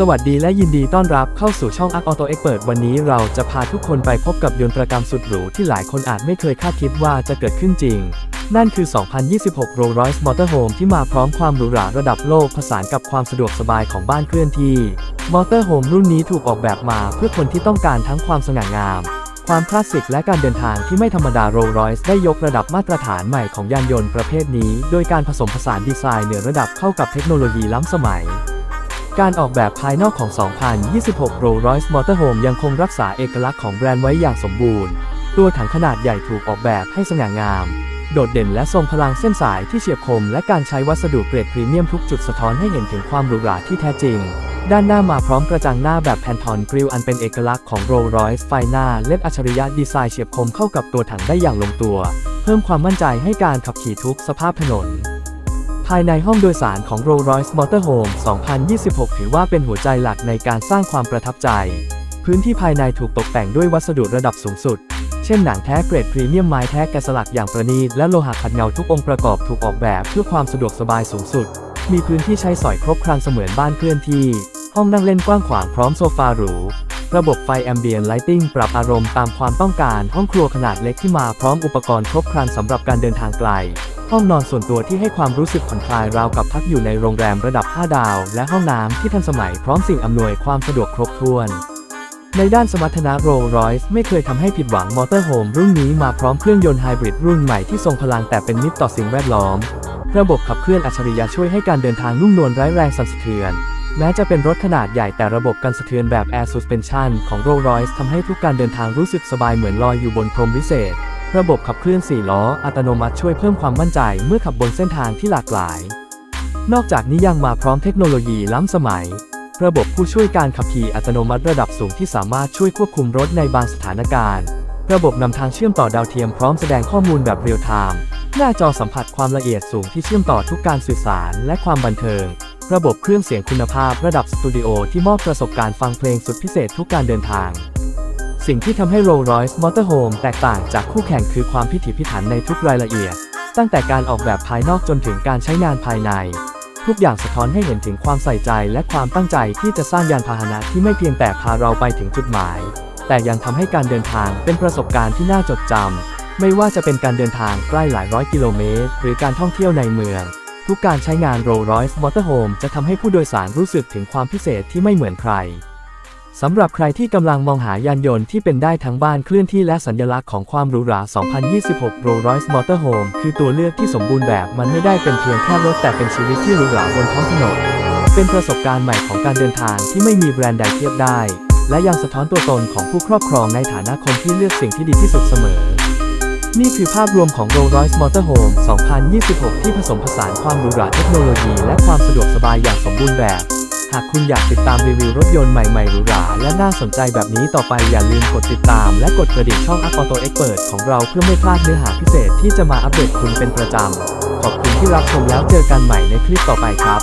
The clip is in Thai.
สวัสดีและยินดีต้อนรับเข้าสู่ช่อง Arc Auto Expert วันนี้เราจะพาทุกคนไปพบกับยนตรกรรมสุดหรูที่หลายคนอาจไม่เคยคาดคิดว่าจะเกิดขึ้นจริง นั่นคือ 2026 Rolls-Royce Motorhome ที่มาพร้อมความหรูหราระดับโลกผสานกับความสะดวกสบายของบ้านเคลื่อนที่ Motorhome รุ่นนี้ถูกออกแบบมาเพื่อคนที่ต้องการทั้งความสง่างาม ความคลาสสิกและการเดินทางที่ไม่ธรรมดา Rolls-Royce ได้ยกระดับมาตรฐานใหม่ของยานยนต์ประเภทนี้ โดยการผสมผสานดีไซน์เหนือระดับเข้ากับเทคโนโลยีล้ำสมัย การออกแบบภายนอกของ 2026 Rolls-Royce Motorhome ยังคงรักษาเอกลักษณ์ของแบรนด์ไว้อย่างสมบูรณ์ ตัวถังขนาดใหญ่ถูกออกแบบให้สง่างาม โดดเด่นและทรงพลังเส้นสายที่เฉียบคม และการใช้วัสดุเกรดพรีเมียมทุกจุดสะท้อนให้เห็นถึงความหรูหราที่แท้จริง ด้านหน้ามาพร้อมกระจังหน้าแบบแพนทอนกริลอันเป็นเอกลักษณ์ของ Rolls-Royce ไฟหน้าเล็บอัจฉริยะดีไซน์เฉียบคมเข้ากับตัวถังได้อย่างลงตัว เพิ่มความมั่นใจให้การขับขี่ทุกสภาพถนน ภายในห้องโดยสารของ Rolls-Royce Motorhome 2026 ถือว่าเป็นหัวใจหลักในการสร้างความประทับใจ พื้นที่ภายในถูกตกแต่งด้วยวัสดุระดับสูงสุด เช่นหนังแท้เกรดพรีเมียมไม้แท้แกะสลักอย่างประณีตและโลหะขัดเงาทุกองค์ประกอบถูกออกแบบเพื่อความสะดวกสบายสูงสุด มีพื้นที่ใช้สอยครบครันเสมือนบ้านเคลื่อนที่ ห้องนั่งเล่นกว้างขวางพร้อมโซฟาหรู ระบบไฟแอมเบียนไลติงปรับอารมณ์ตามความต้องการ ห้องครัวขนาดเล็กที่มาพร้อมอุปกรณ์ครบครันสำหรับการเดินทางไกล ห้องนอนส่วนตัวที่ให้ความรู้สึกผ่อนคลายราวกับพักอยู่ในโรงแรมระดับ 5 ดาว และห้องน้ำที่ทันสมัยพร้อมสิ่งอำนวยความสะดวกครบถ้วน ในด้านสมรรถนะ Rolls-Royce ไม่เคยทำให้ผิดหวังมอเตอร์โฮมรุ่นนี้มาพร้อมเครื่องยนต์ไฮบริดรุ่นใหม่ที่ทรงพลังแต่เป็นมิตรต่อสิ่งแวดล้อม ระบบขับเคลื่อนอัจฉริยะช่วยให้การเดินทางนุ่มนวลไร้แรงสั่นสะเทือน แม้จะเป็นรถขนาดใหญ่แต่ระบบกันสะเทือนแบบ Air Suspension ของ Rolls-Royce ทำให้ทุกการเดินทางรู้สึกสบายเหมือนลอยอยู่บนพรมวิเศษ ระบบขับเคลื่อน 4 ล้อ อัตโนมัติช่วยเพิ่มความมั่นใจเมื่อขับบนเส้นทางที่หลากหลาย นอกจากนี้ยังมาพร้อมเทคโนโลยีล้ำสมัย ระบบผู้ช่วยการขับขี่อัตโนมัติระดับสูงที่สามารถช่วยควบคุมรถในบางสถานการณ์ ระบบนำทางเชื่อมต่อดาวเทียมพร้อมแสดงข้อมูลแบบเรียลไทม์หน้าจอสัมผัสความละเอียดสูงที่เชื่อมต่อทุกการสื่อสารและความบันเทิง ระบบเครื่องเสียงคุณภาพระดับสตูดิโอที่มอบประสบการณ์ฟังเพลงสุดพิเศษทุกการเดินทาง สิ่งที่ทำให้ Rolls-Royce Motorhome แตกต่างจากคู่แข่งคือความพิถีพิถันในทุกรายละเอียด ตั้งแต่การออกแบบภายนอกจนถึงการใช้งานภายใน ทุกอย่างสะท้อนให้เห็นถึงความใส่ใจและความตั้งใจที่จะสร้างยานพาหนะที่ไม่เพียงแต่พาเราไปถึงจุดหมาย แต่ยังทำให้การเดินทางเป็นประสบการณ์ที่น่าจดจำไม่ว่าจะเป็นการเดินทางใกล้หลายร้อยกิโลเมตร หรือการท่องเที่ยวในเมือง ทุกการใช้งาน Rolls-Royce Motorhome จะทำให้ผู้โดยสารรู้สึกถึงความพิเศษที่ไม่เหมือนใคร สำหรับใครที่กำลังมองหายานยนต์ที่เป็นได้ทั้งบ้านเคลื่อนที่และสัญลักษณ์ของความหรูหรา 2026 Rolls-Royce Motorhome คือตัวเลือกที่สมบูรณ์แบบมันไม่ได้เป็นเพียงแค่รถแต่เป็นชีวิตที่หรูหราบนท้องถนน เป็นประสบการณ์ใหม่ของการเดินทางที่ไม่มีแบรนด์ใดเทียบได้ และยังสะท้อนตัวตนของผู้ครอบครองในฐานะคนที่เลือกสิ่งที่ดีที่สุดเสมอ นี่คือภาพรวมของ Rolls-Royce Motorhome 2026 ที่ผสมผสานความหรูหราเทคโนโลยีและความสะดวกสบายอย่างสมบูรณ์แบบ หากคุณอยากติดตามรีวิวรถยนต์ใหม่ๆหรูหราและน่าสนใจแบบนี้ต่อไปอย่าลืมกดติดตาม และกดกระดิ่งช่อง Up Auto Expert ของเราเพื่อไม่พลาดเนื้อหาพิเศษที่จะมาอัปเดตคุณเป็นประจำ ขอบคุณที่รับชมแล้วเจอกันใหม่ในคลิปต่อไปครับ